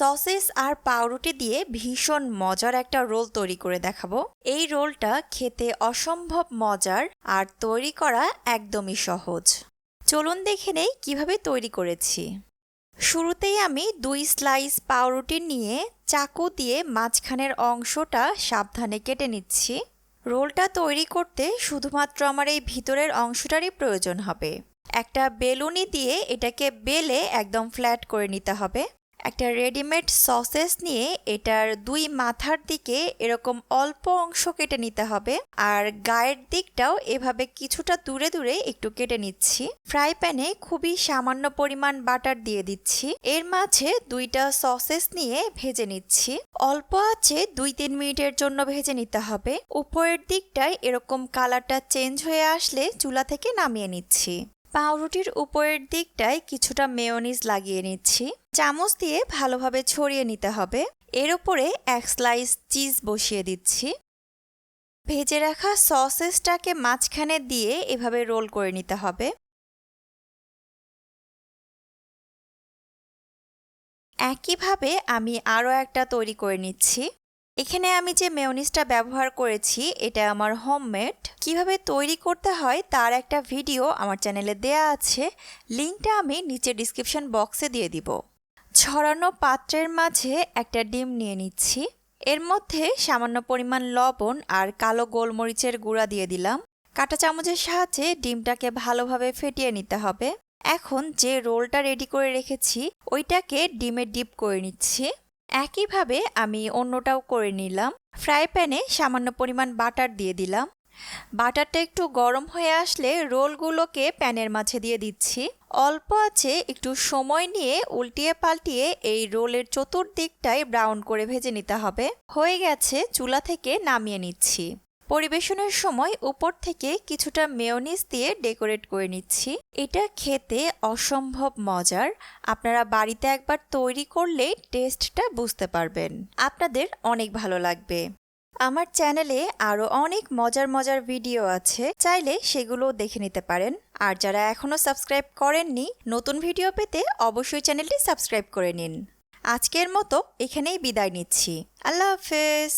Sausages আর পাউরুটি দিয়ে ভীষণ মজার একটা রোল তৈরি করে দেখাবো। এই রোলটা খেতে অসম্ভব মজার আর তৈরি করা একদমই সহজ। চলুন দেখে নেই কীভাবে তৈরি করেছি। শুরুতেই আমি দুই স্লাইস পাউরুটি নিয়ে চাকু দিয়ে মাঝখানের অংশটা সাবধানে কেটে নিচ্ছি। রোলটা তৈরি করতে শুধুমাত্র আমার এই ভিতরের অংশটারই প্রয়োজন হবে। একটা বেলুনি দিয়ে এটাকে বেলে একদম ফ্ল্যাট করে নিতে হবে। একটা রেডিমেড সসেস নিয়ে এটার দুই মাথার দিকে এরকম অল্প অংশ কেটে নিতে হবে। আর গায়ের দিকটাও এভাবে কিছুটা দূরে দূরে একটু কেটে নিচ্ছি। ফ্রাই প্যানে খুবই সামান্য পরিমাণ বাটার দিয়ে দিচ্ছি। এর মাঝে দুইটা সসেস নিয়ে ভেজে নিচ্ছি। অল্প আছে দুই তিন মিনিটের জন্য ভেজে নিতে হবে। উপরের দিকটায় এরকম কালারটা চেঞ্জ হয়ে আসলে চুলা থেকে নামিয়ে নিচ্ছি। পাউরুটির উপরের দিকটায় কিছুটা মেয়নিজ লাগিয়ে নিচ্ছি। চামচ দিয়ে ভালোভাবে ছড়িয়ে নিতে হবে। এর উপরে এক স্লাইস চিজ বসিয়ে দিচ্ছি। ভেজে রাখা সসেসটাকে মাঝখানে দিয়ে এভাবে রোল করে নিতে হবে। একইভাবে আমি আরও একটা তৈরি করে নিচ্ছি। এখানে আমি যে মেয়নিজটা ব্যবহার করেছি, এটা আমার হোমমেড কীভাবে তৈরি করতে হয় তার একটা ভিডিও আমার চ্যানেলে দেয়া আছে। লিঙ্কটা আমি নিচে ডিসক্রিপশন বক্সে দিয়ে দিব। ছড়ানো পাত্রের মাঝে একটা ডিম নিয়ে নিচ্ছি। এর মধ্যে সামান্য পরিমাণ লবণ আর কালো গোলমরিচের গুঁড়া দিয়ে দিলাম। কাঁটা চামচের সাহায্যে ডিমটাকে ভালোভাবে ফেটিয়ে নিতে হবে। এখন যে রোলটা রেডি করে রেখেছি, ওইটাকে ডিমে ডিপ করে নিচ্ছি। একইভাবে আমি অন্যটাও করে নিলাম। ফ্রাই প্যানে সামান্য পরিমাণ বাটার দিয়ে দিলাম। বাটারটা একটু গরম হয়ে আসলে রোলগুলোকে প্যানের মাঝে দিয়ে দিচ্ছি। অল্প আছে একটু সময় নিয়ে উল্টিয়ে পাল্টিয়ে এই রোলের চতুর্দিকটাই ব্রাউন করে ভেজে নিতে হবে। হয়ে গেছে চুলা থেকে নামিয়ে নিচ্ছি। পরিবেশনের সময় উপর থেকে কিছুটা মেয়নিজ দিয়ে ডেকোরেট করে নিচ্ছি। এটা খেতে অসম্ভব মজার। আপনারা বাড়িতে একবার তৈরি করলেই টেস্টটা বুঝতে পারবেন। আপনাদের অনেক ভালো লাগবে। আমার চ্যানেলে আরও অনেক মজার মজার ভিডিও আছে। চাইলে সেগুলো দেখে নিতে পারেন। আর যারা এখনও সাবস্ক্রাইব করেননি, নতুন ভিডিও পেতে অবশ্যই চ্যানেলটি সাবস্ক্রাইব করে নিন। আজকের মতো এখানেই বিদায় নিচ্ছি। আল্লাহ হাফেজ।